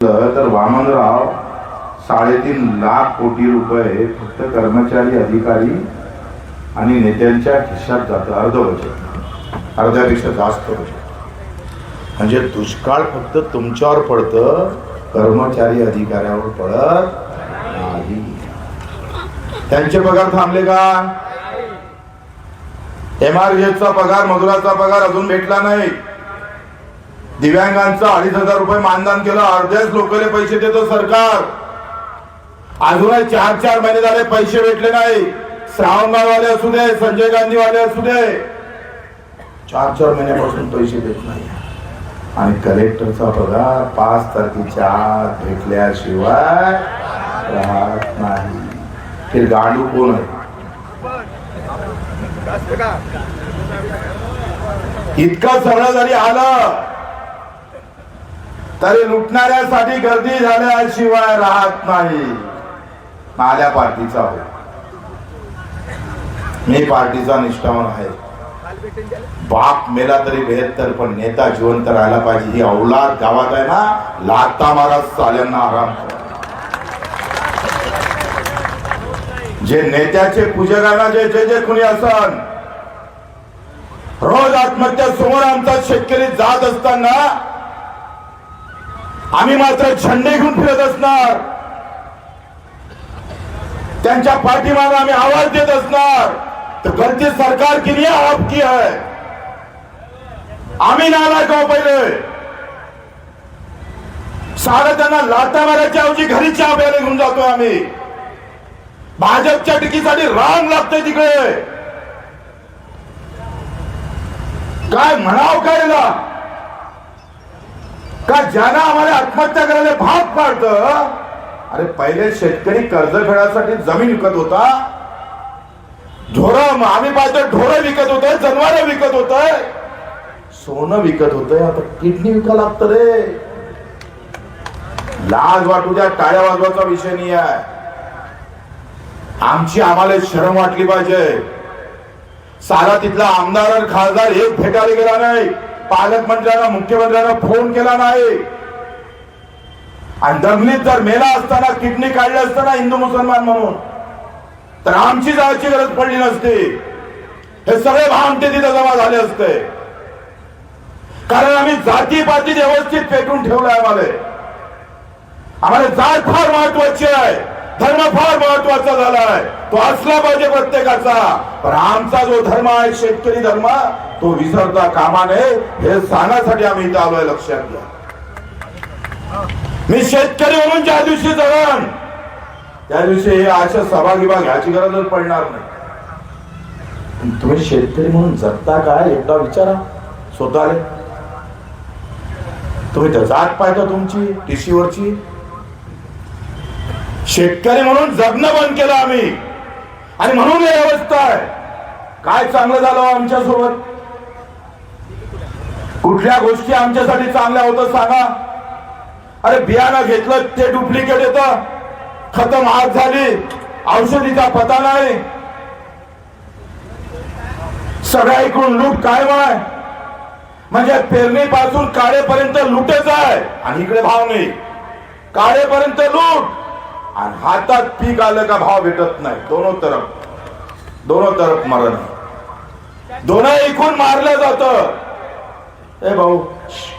तर वामनराव साडेतीन लाख कोटी रुपये फक्त कर्मचारी अधिकारी आणि नेत्यांच्या खिशात जातं. अर्ध बजेट अर्ध्यापेक्षा जास्त बजेट म्हणजे दुष्काळ फक्त तुमच्यावर पडतं कर्मचारी अधिकाऱ्यावर पडत नाही. त्यांचे पगार थांबले का? एम आर पगार मजुराचा पगार अजून भेटला नाही. दिव्यांगांचं अडीच हजार रुपये मानधन केलं अर्ध्याच लोकले पैसे देतो सरकार. अजूनही चार चार महिने झाले पैसे भेटले नाही. श्रावणबाळवाले असू दे संजय गांधी वाले असू दे. चार चार महिन्यापासून पैसे देत नाही. आणि कलेक्टरचा पगार पाच तारखेच्या आत भेटल्याशिवाय राहत नाही. ते गांडू कोण आहे? इतकं सगळं जरी आलं तरी लुटणाऱ्यासाठी गर्दी झाल्याशिवाय राहत नाही. माझ्या पार्टीचा हो. मी पार्टीचा निष्ठावान आहे. बाप मेला तरी बेहत्तर पण नेता जिवंत राहायला पाहिजे. ही औलाद गावात आहे ना लाता मारा चाल्यांना आराम जे नेत्याचे पूजकांना जे जे जे कुणी असन रोज आत्महत्या समोर आमचा शेतकरी जात असताना आम्ही मात्र झंडे घेऊन फिरत असणार. त्यांच्या पाठीमागे आम्ही आवाज देत असणार. तर गलती सरकार की नाही आपकी आहे आम्ही नालायक का पहिले. सारं त्यांना लाटा मारायच्या ऐवजी घरी चहा प्यायला घेऊन जातोय आम्ही. भाजपच्या टिकीसाठी रांग लागते तिकडे. काय म्हणाव काय याला? का ज्यांना आम्हाला आत्महत्या करायला भाग पाडत अरे पहिले शेतकरी कर्ज फेडासाठी जमीन विकत होता. ढोर आम्ही पाहतो ढोरं विकत होत जनावर विकत होत सोनं विकत होत आता किडनी विका लागत रे. लाज वाटू द्या टाळ्या वाजवायचा विषय नाही आहे. आमची आम्हाला शरम वाटली पाहिजे. सारा तिथला आमदार आणि खासदार एक भेटायला गेला नाही. पालकमंत्र्यांना मुख्यमंत्र्यांना फोन केला नाही. आणि दंगलीत जर मेला असताना किडनी काढली असताना हिंदू मुसलमान म्हणून तर आमची जायची गरज पडली नसती. हे सगळे भामटे तिथे जमा झाले असते. कारण आम्ही जाती पाती व्यवस्थित पेटून ठेवलंय आम्हाला. आम्हाला जात फार महत्वाची आहे. धर्म फार महत्त्वाचा झालाय. तो असला पाहिजे प्रत्येकाचा. पण आमचा जो धर्म आहे शेतकरी धर्म तो विसरता कामा नये हे सांगण्यासाठी आम्ही इथं आलोय लक्षात घ्या. मी शेतकरी म्हणून ज्या दिवशी जगण त्या दिवशी हे अशा सभा गिभा घ्यायची गरजच पडणार नाही. तुम्ही शेतकरी म्हणून जगता काय एकदा विचारा. स्वतःले. तुम्ही जात पाहता तुमची टीसीवरची शेतकरी म्हणून जगणं बंद केलं आम्ही. आणि म्हणून हे अवस्था आहे. काय चांगलं झालं आमच्यासोबत कुठल्या गोष्टी आमच्यासाठी चांगल्या होतं सांगा? अरे बियाणं घेतलं ते डुप्लिकेट येत. खतम महाग झाली. औषधीचा पता नाही. सगळ्या इकडून लूट काय आहे म्हणजे पेरणीपासून काळेपर्यंत लुटेच आहे. आणि इकडे भाव नाही. काळेपर्यंत लूट. आणि हातात पीक आलं का भाव भेटत नाही. दोनो तरफ. दोनो तरफ मरण. दोन्ही इकून मारलं जात. ए भाऊ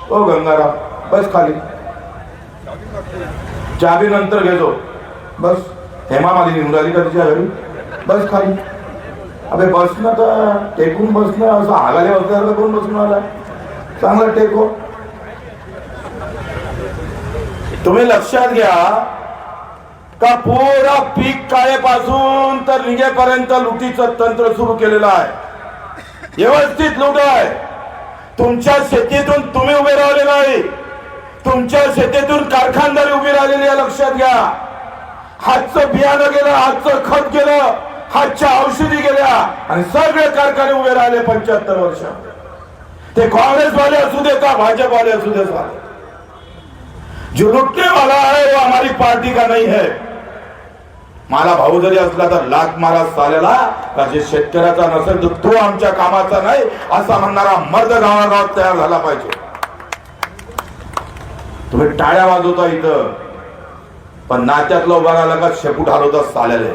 ओ गंगाराम बस खाली. चाबी नंतर घेतो बस. हेमा माझी निघाली का तिच्या घरी? बस खाली. अबे बसणं तर टेकून बसणं असं हागाले बसल्यावर कोण बसून आला चांगलं टेको तुम्ही लक्षात घ्या का पुरा पीक काळेपासून तर निघेपर्यंत लुटीचं तंत्र सुरू केलेलं आहे. व्यवस्थित लुट आहे. तुमच्या शेतीतून तुम्ही उभे राहिले नाही. तुमच्या शेतीतून कारखानदारी उभी राहिलेली आहे लक्षात घ्या. हातचं बियाणं गेलं हातचं खत गेलं हातच्या औषधी गेल्या आणि सगळे कारखाने उभे राहिले पंच्याहत्तर वर्ष ते काँग्रेसवाले असू दे का भाजपवाले असू दे साले जो लुटने वाला है वो हमारी पार्टी का नहीं है मला भाऊ जरी असला तर लाख मारा साल्याला का जे शेतकऱ्याचा नसेल तर तो आमच्या कामाचा नाही असा म्हणणारा मर्द गावागावात तयार झाला पाहिजे. तुम्ही टाळ्या वाजवता इथं पण नात्यातलं उभा राहिला का शेपूट हलवता चालेल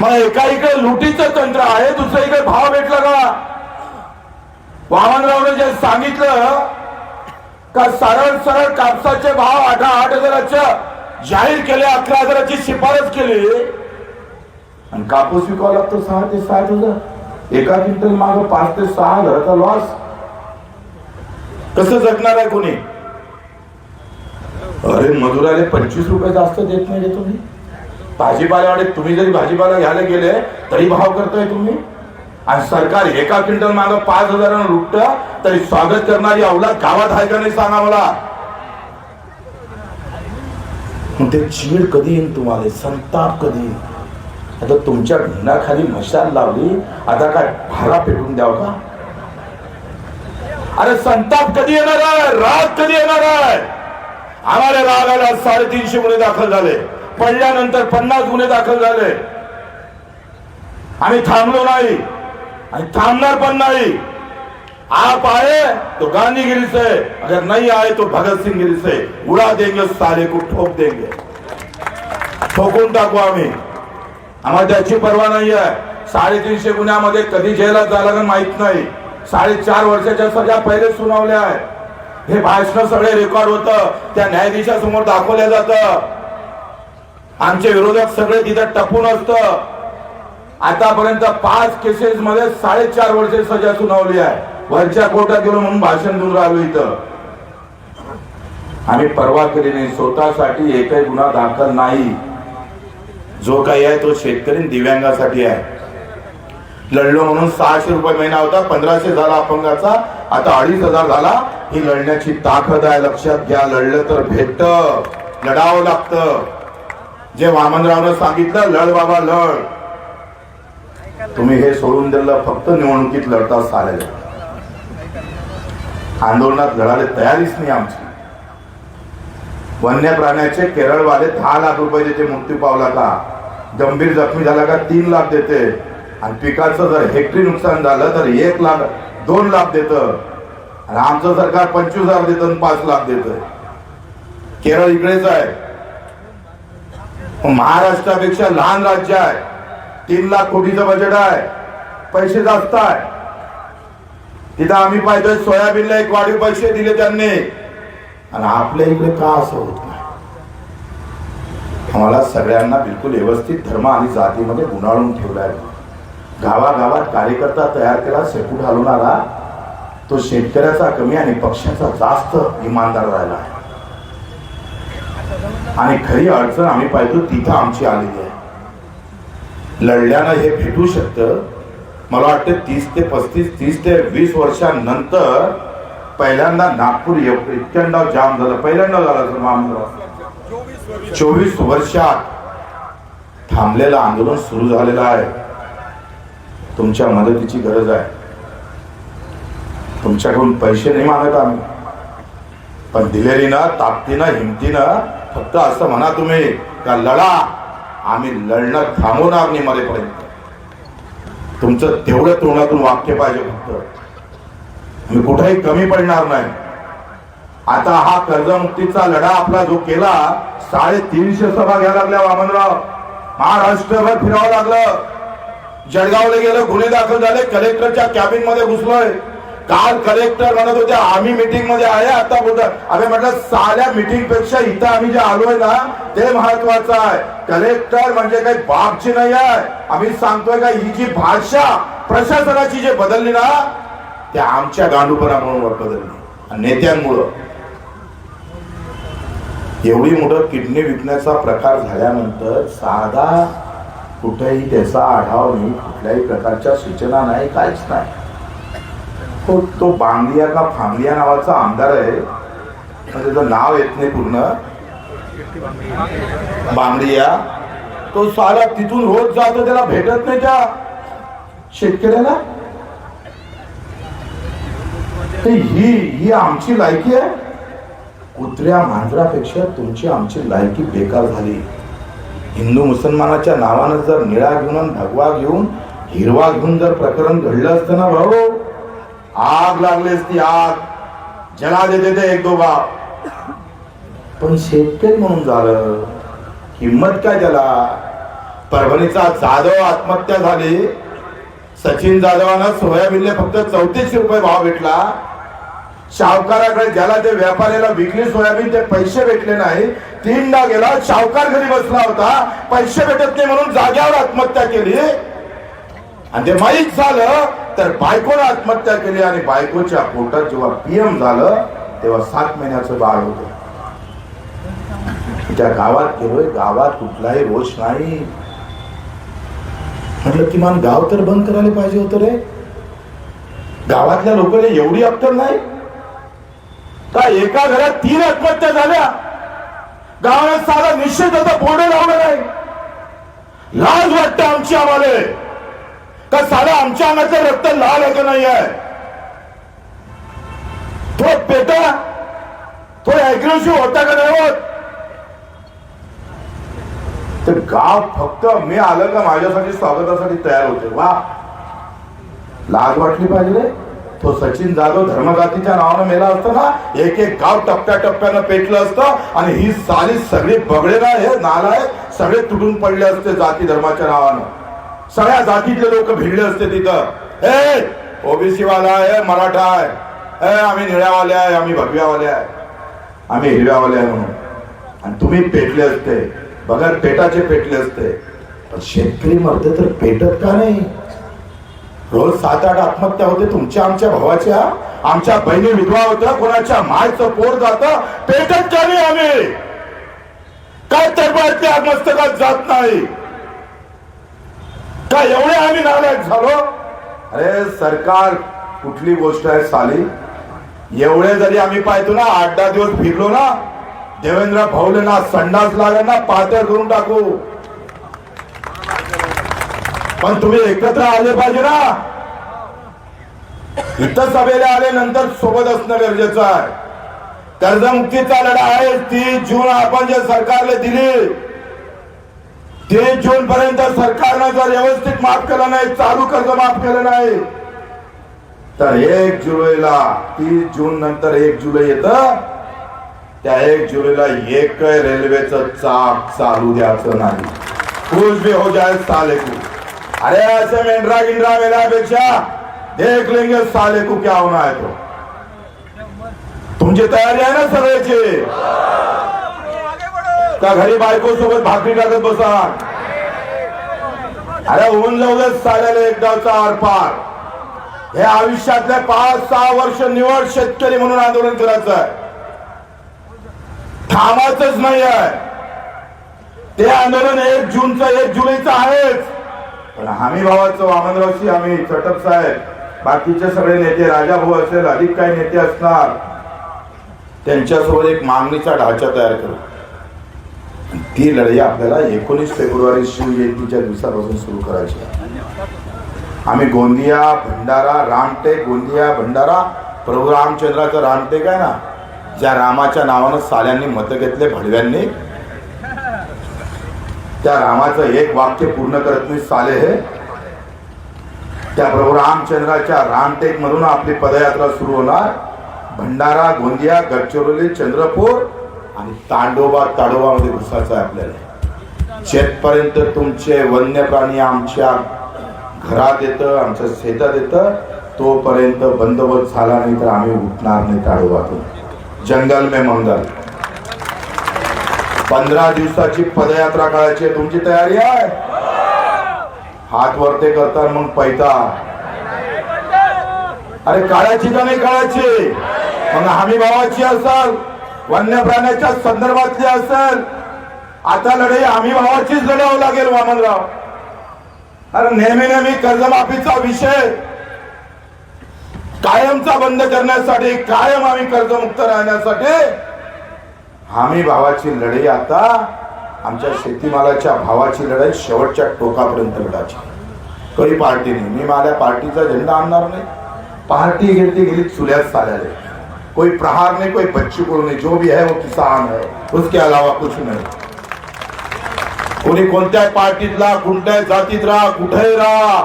मग एका इकडे लुटीचं तंत्र आहे दुसऱ्या इकडे भाव भेटला का? वामनरावने जे सांगितलं का सरळ सरळ कापसाचे भाव आठ आठ हजाराच्या जाहीर केले अकरा हजाराची शिफारस केली? आणि कापूस विकावा लागतो सहा ते साठ हजार. एका क्विंटल माग पाच ते सहा हजाराचा लॉस कसं जगणार आहे कोणी? अरे मजुराले पंचवीस रुपये जास्त देत नाही तुम्ही. भाजीपाल्यावाडे तुम्ही जरी भाजीपाला घ्यायला गेले तरी भाव करताय तुम्ही. आणि सरकार एका क्विंटल माग पाच हजारानं लुटत तरी स्वागत करणारी अवलाद गावात आहे का नाही सांगा मला. ते चीड कधी येईल तुम्हाला? संताप कधी येईल? आता तुमच्या भिंगाखाली मशाल लावली आता काय भारा पेटून द्याव का? अरे संताप कधी येणार आहे? राग कधी येणार आहे? आम्हाला रागाला साडेतीनशे गुन्हे दाखल झाले. पडल्यानंतर पन्नास गुन्हे दाखल झाले. आम्ही थांबलो नाही. आणि थांबणार पण नाही. आप आए तो गांधीगिरी से अगर नहीं आए तो भगत सिंह गिरी से उड़ा देंगे सारे को ठोक देंगे. ठोकून टाकू आम्ही. आम्हाला त्याची पर्वा नाही आहे. साडेतीनशे गुन्ह्यामध्ये कधी जेलात झाला का माहीत नाही. साडेचार वर्षाच्या सगळ्या पहिले सुनावल्या आहे हे भाषण सगळे रेकॉर्ड होतं. त्या न्यायाधीशासमोर दाखवल्या जातं. आमचे विरोधक सगळे तिथं टपून असतं. आतापर्यंत पाच केसेस मध्ये साडेचार वर्षे सजा सुनावली आहे. वरच्या कोर्टात गेलो म्हणून भाषण देऊन राहिलो इथं. आम्ही परवा केली नाही. स्वतःसाठी एकही गुन्हा दाखल नाही. जो काही आहे तो शेतकरी दिव्यांगासाठी आहे. लढलो म्हणून सहाशे रुपये महिना होता. पंधराशे झाला अपंगाचा. आता अडीच हजार झाला. ही लढण्याची ताकद आहे. लक्षात घ्या. लढलं तर भेटत. लढावं लागतं. जे वामनरावनं सांगितलं लढ बाबा लढ. तुम्ही हे सोडून दिलं फक्त निवडणुकीत लढता चालेल आंदोलनात लढायला तयारीच नाही आमची. वन्य प्राण्याचे केरळवाले दहा लाख रुपये देते मृत्यू पावला का गंभीर जखमी झाला का तीन लाख देते. आणि पिकाचं जर हेक्टरी नुकसान झालं तर एक लाख दोन लाख देत. आणि आमचं सरकार पंचवीस हजार देत आणि पाच लाख देत. केरळ इकडेच आहे. महाराष्ट्रापेक्षा लहान राज्य आहे. तीन लाख कोटीचं बजेट आहे. पैसे जास्त आहे. तिथं आम्ही पाहिजे सोयाबीनला एक वाढीव पैसे दिले त्यांनी. आणि आपल्या इकडे का असं होत नाही? आम्हाला सगळ्यांना बिलकुल व्यवस्थित धर्म आणि जातीमध्ये गुंडाळून ठेवलाय. गावागावात कार्यकर्ता तयार केला सेकूट हलवणारा तो शेतकऱ्याचा कमी आणि पक्षाचा जास्त इमानदार राहिला आहे. आणि खरी अडचण आम्ही पाहिजे तिथं आमची आलेली आहे. लढल्यानं हे भेटू शकतं. मला वाटतं तीस ते पस्तीस तीस ते वीस वर्षांनंतर पहिल्यांदा नागपूर इतक्यांदा जाम झालं. पहिल्यांदा झालं चोवीस वर्षात थांबलेलं आंदोलन सुरू झालेलं आहे. तुमच्या मदतीची गरज आहे. तुमच्याकडून पैसे नाही मागत आम्ही. पण दिलेलीनं ताकदीनं हिमतीनं फक्त असं म्हणा तुम्ही का लढा आम्ही लढणं थांबवणार नाही मरेपर्यंत तुमचं तेवढं तोंडातून वाक्य पाहिजे फक्त. मी कुठेही कमी पडणार नाही. आता हा कर्जमुक्तीचा लढा आपला जो केला साडेतीनशे सभा घ्यायला लागल्या वामनराव. महाराष्ट्रभर फिरावं लागलं. जळगावला गेलं गुन्हे दाखल झाले कलेक्टरच्या कॅबिनमध्ये घुसलोय. काल कलेक्टर म्हणत होते आम्ही मीटिंगमध्ये आहे आता बोलतात. आम्ही म्हटलं साऱ्या मीटिंगपेक्षा इथं आम्ही जे आलोय ना ते महत्वाचं आहे. कलेक्टर म्हणजे काही बापची नाही आहे. आम्ही सांगतोय का ही जी भाषा प्रशासनाची जे बदलली ना त्या आमच्या गांडूपणामुळे बदलली. नेत्यांमुळं. एवढी मोठं किडनी विकण्याचा प्रकार झाल्यानंतर साधा कुठेही त्याचा आढावा नाही कुठल्याही प्रकारच्या सूचना नाही काहीच नाही. तो तो बांगलिया का फांगलिया नावाचा आमदार आहे. त्याचं नाव येत नाही पूर्ण. बांगलिया. तो सारा तिथून रोज जातो त्याला भेटत नाही त्या शेतकऱ्याला. ही ही आमची लायकी आहे. कुत्र्या मांजरापेक्षा तुमची आमची लायकी बेकार झाली. हिंदू मुसलमानाच्या नावानं जर निळा घेऊन भगवा घेऊन हिरवा घेऊन जर प्रकरण घडलं असतं ना भाऊ? आग लागलीस ती आग. जला देते ते एक दोघा. पण शेतकरी म्हणून झालं. हिंमत काय त्याला? परभणीचा जाधव आत्महत्या झाली. सचिन जाधवांना सोयाबीनने फक्त चौतीसशे रुपये भाव भेटला. शावकाराकडे ज्याला ते व्यापाऱ्याला विकली सोयाबीन ते पैसे भेटले नाही. तीनदा गेला शावकार घरी बसला होता. पैसे भेटत नाही म्हणून जाग्यावर आत्महत्या केली. आणि ते माहीत झालं तर बायकोनं आत्महत्या केली आणि बायकोच्या पोटात जेव्हा पीएम झालं तेव्हा सात महिन्याचं बाळ होत. त्या गावात गेलोय गावात कुठलाही रोष नाही. म्हटलं किमान गाव तर बंद करायला पाहिजे होतं रे. गावातल्या लोकांना एवढी अक्कल नाही. का एका घरात तीन आत्महत्या झाल्या? गावात साधा निश्चित आता बोर्ड लावलं नाही. लाज वाटतं आमची आम्हाला. का साधा आमच्या अंगाचं रक्त लाल आहे का नाही आहे? तो पेटा तो अग्रेसिव्ह होता का नाही होत? तर गाव फक्त मी आलं का माझ्यासाठी स्वागतासाठी तयार होते. वा. लाज वाटली पाहिजे? तो सचिन जाधव धर्मजातीच्या नावानं मेला असतो ना एक एक गाव टप्प्या टप्प्यानं पेटलं असतं आणि ही सारी सगळी बगळे ना हे नाला आहे सगळे तुटून पडले असते जाती धर्माच्या नावानं. सगळ्या जातीतले लोक भिडले असते तिथं. ए ओबीसी वाला आहे मराठा आहे. ए आम्ही निळ्यावाले आहे आम्ही भगव्यावाले आहे. आम्ही हिरव्यावाले आहे म्हणून. आणि तुम्ही पेटले असते. बघा पेटाचे पेटले असते. पण शेतकरी मरते तर पेटत का नाही? रोज सात आठ आत्महत्या होते तुमच्या आमच्या भावाच्या. आमच्या बहिणी विधवा होत्या कोणाच्या मायचं पोर जात पेटत का नाही आम्ही? काय तर आत्मस्तकात मस्तकात जात नाही. का एवढे आम्ही नालायक झालो अरे सरकार कुठली गोष्ट आहे साली? एवढे जरी आम्ही पाहतो ना आठ दहा दिवस फिरलो ना देवेंद्र भाऊले ना संडास लागेल ना पातळ करून टाकू. पण तुम्ही एकत्र आले पाहिजे ना. इथं सभेला आले नंतर सोबत असणं गरजेचं आहे. कर्जमुक्तीचा लढा आहे ती जून आपण जे सरकारला दिली तीन जून पर्यंत सरकारनं जर व्यवस्थित माफ केलं नाही चालू कर्ज माफ केलं नाही तर एक जुलैला तीस जून नंतर एक जुलै येत. त्या एक जुलैला एक रेल्वेचं चाक चालू द्यायचं नाही. खुश भी हो जाए साले को अरे ऐसे मेंढरा गिंडरा मेल्यापेक्षा देख लेंगे साले को क्या होणार तो? तुमची तयारी आहे ना सगळ्याची? का घरी बायको सोबत भाकरी टाकत बसा अरे होऊन लावलं दे एकदा एकदाचा आरपार हे आयुष्यातले पाच सहा वर्ष निवड शेतकरी म्हणून आंदोलन करायचं आहे. थांबायचंच नाही आहे. ते आंदोलन एक जूनचं एक जुलैचं आहेच. पण हमी भावाचं वामनरावशी आम्ही चटप साहेब बाकीचे सगळे नेते राजाभाऊ असेल अधिक काही नेते असणार त्यांच्यासोबत एक मागणीचा ढाचा तयार करू. ती लढाई आपल्याला एकोणीस फेब्रुवारी शिवजयंतीच्या दिवसापासून सुरू करायची आहे. आम्ही गोंदिया भंडारा रामटेक गोंदिया भंडारा प्रभू रामचंद्राचं रामटेक आहे ना ज्या रामाच्या नावानं साल्यांनी मत घेतले भडव्यांनी. त्या रामाचं एक वाक्य पूर्ण करत नाही साले हे. त्या प्रभू रामचंद्राच्या रामटेक म्हणून आपली पदयात्रा सुरू होणार. भंडारा गोंदिया गडचिरोली चंद्रपूर आणि तांडोबा ताडोबामध्ये घुसायचं आहे आपल्याला. शेतपर्यंत तुमचे वन्य प्राणी आमच्या घरात येतं आमच्या शेतात येतं. तोपर्यंत बंदोबस्त झाला नाही तर आम्ही उठणार नाही ताडोबातून. जंगल मे मंगल. पंधरा दिवसाची पदयात्रा करायची आहे. तुमची तयारी आहे? हात वरते करतात मग पैता. अरे काळाची का नाही काळाची मग हमी भावाची असाल. वन्य प्राण्याच्या संदर्भातली असेल आता लढाई आम्ही भावाचीच लढावं लागेल वामनराव. कारण नेहमी नेहमी कर्जमाफीचा विषय कायमचा बंद करण्यासाठी कायम आम्ही कर्जमुक्त राहण्यासाठी हमी भावाची लढाई आता आमच्या शेतीमालाच्या भावाची लढाई शेवटच्या टोकापर्यंत लढायची. काही पार्टी नाही. मी माझ्या पार्टीचा झेंडा आणणार नाही. पार्टी घेतली गेली चुल्यात चालायला कोई प्रहार नहीं कोई बच्ची को नहीं जो भी है वो किसान है उसके अलावा कुछ नाही। कोणी कोणत्या पार्टीतला कोणत्या जातीत राहा कुठेही राहा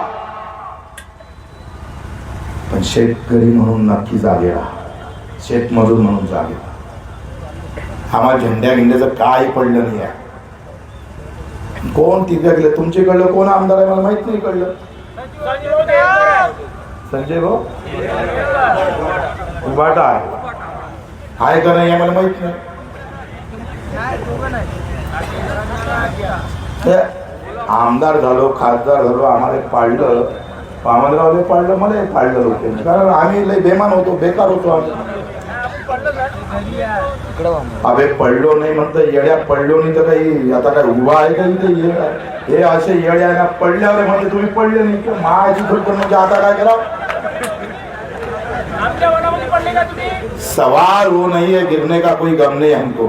पण शेतकरी म्हणून नक्की जागे राहा। शेतमजूर म्हणून जागे आम्हाला झेंड्या गिंड्याचं काही पडलं नाही आहे। कोण तिथे गेलं? तुमचे कळलं कोण आमदार आहे? मला माहीत नाही कळलं संजय भाऊ? उभाटा आहे। आहे का नाही आम्हाला मला माहीत नाही. आमदार झालो खासदार झालो आम्हाला पाळलं. वामनरावले पाळलं मला पाळलं लोकांनी. कारण आम्ही लय बेमान होतो बेकार होतो आम्ही. अबे पडलो नाही म्हणतं येड्या पडलो नाही तर काही आता काय उभा आहे का इथे? हे असे येड्या ना पडल्यावर म्हणजे तुम्ही पडले नाही. माझी मायाची म्हणजे आता काय करा? सवार हो नाहीये है गिरने का कोई गम नाही हमको।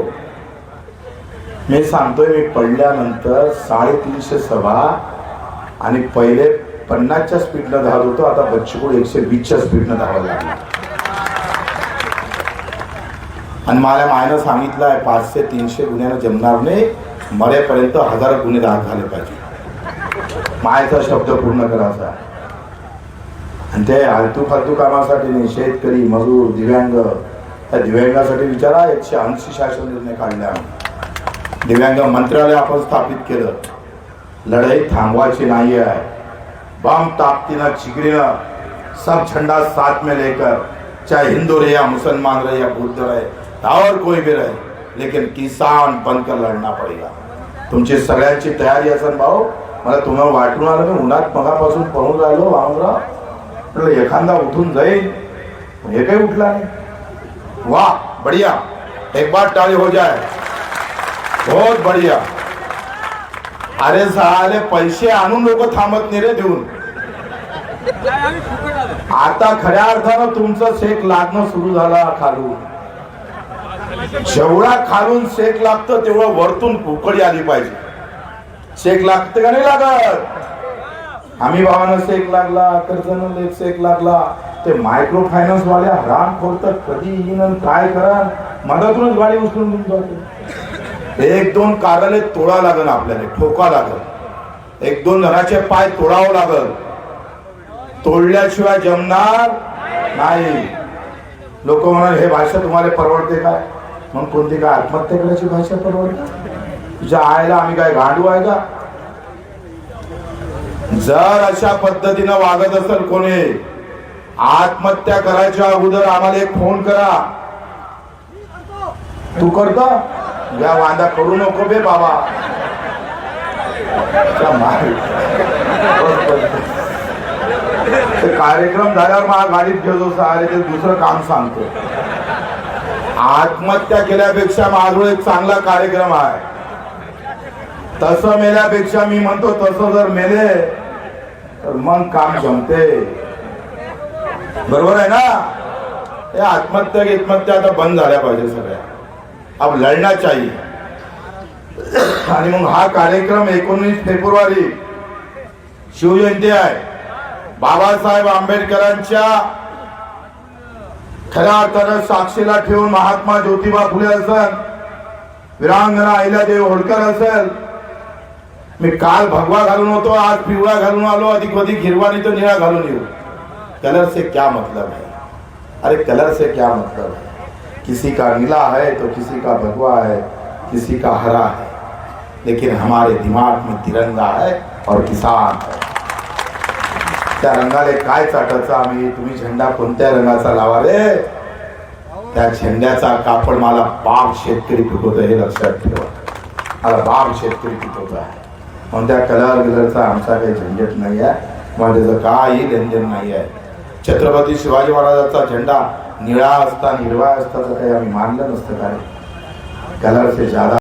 मी सांगतोय मी पडल्यानंतर साडेतीनशे सभा आणि पहिले पन्नासच्या स्पीडनं धावत होतो आता बच्चूकूड एकशे वीसच्या स्पीडनं धावायला लागला. आणि मला मायनं सांगितलं आहे पाचशे तीनशे गुन्ह्यानं जमणार नाही मरेपर्यंत हजार गुन्हे दाखल झाले पाहिजे. मायचा शब्द पूर्ण करायचा आहे. आणि ते आलतू फालतू कामासाठी नाही शेतकरी मजूर दिव्यांग. त्या दिव्यांगासाठी विचारा एकशे ऐंशी शासन निर्णय काढले आम्ही दिव्यांग मंत्रालय आपण स्थापित केलं. लढाई थांबवायची नाही आहे बम ताकतीनं चिगरीनं सब झंडा साथ में लेकर चाहे हिंदू रहे या मुसलमान रहे या बुद्ध रहे और कोई भी रहे लेकिन किसान बनकर लढना पडेगा. तुमची सगळ्यांची तयारी असेल भाऊ. मला तुम्हाला वाटून आलं मी उन्हात मगापासून पळून राहिलो वावरा म्हटलं एखादा उठून जाईल हे काही उठला नाही. वा बढ़िया. एक बार टाळी हो जाए बहुत बढ़िया. अरे साले पैसे आणून लोक थांबत नाही रे देऊन. आता खऱ्या अर्थानं तुमचं शेक लागणं सुरू झाला खालून. जेवढा खालून शेक लागतं तेवढं वरतून पोकळी आली पाहिजे. शेक लागते का नाही लागत? आम्ही भावानं सेक लागला कर्जन एक शेक लागला. ते मायक्रो फायनान्स वाले हराम खोलतात कधी येईन आणि काय करा मधातूनच गाडी उचलून घेऊन जाते. एक दोन कार्यालय तोडा लागल आपल्याला ठोका लागल एक दोन जणांचे पाय तोडावं लागल तोडल्याशिवाय जमणार नाही. लोक म्हणाल हे भाषा तुम्हाला परवडते काय? मग कोणती काय आत्महत्या करायची भाषा परवडते? तुझ्या आईला आम्ही काय गांडू आहे का? जर अशा पद्धतीनं वागत असेल कोणी आत्महत्या करायच्या अगोदर आम्हाला एक फोन करा. तू करतो? या वांदा करू नको बे बाबा. ते कार्यक्रम झाल्यावर मला गाडीत घेतो सारे ते दुसरं काम सांगतो. आत्महत्या केल्यापेक्षा माझं एक चांगला कार्यक्रम आहे. तसं मेल्यापेक्षा मी म्हणतो तसं जर मेले तर मग काम जमते. बरोबर आहे ना? हे आत्महत्या आत्महत्या आता बंद झाल्या पाहिजे सगळ्या. अब लढना चाहिए. आणि मग हा कार्यक्रम एकोणीस फेब्रुवारी शिवजयंती आहे. बाबासाहेब आंबेडकरांच्या खऱ्या अर्थानं साक्षीला ठेवून महात्मा ज्योतिबा फुले असेल विरांगना अहिल्यादेव होळकर असेल मी काल भगवा घालून होतो आज पिवळा घालून आलो अधिक अधिक हिरवा नाही तो निळा घालून येऊ. कलर से क्या मतलब है? अरे कलर से क्या मतलब है? किसी का नीला है तो किसी का भगवा है किसी का हरा है। लेकिन हमारे दिमाग में तिरंगा है और किसान है। त्या रंगाले काय चाटायचं आम्ही? तुम्ही झेंडा कोणत्या रंगाचा लावा रे? त्या झेंड्याचा कापड मला बाप शेतकरी पिकवतो हे लक्षात ठेवा. मला बाप शेतकरी पिकवतो आहे म्हणून त्या कलर गिलरचा आमचा काही झंझट नाही आहे. किंवा त्याचं काही लेनदेन नाही आहे. छत्रपती शिवाजी महाराजांचा झेंडा निळा असता हिरवा असता तर काही आम्ही मानलं नसतं. कारण कलरचे ज्यादा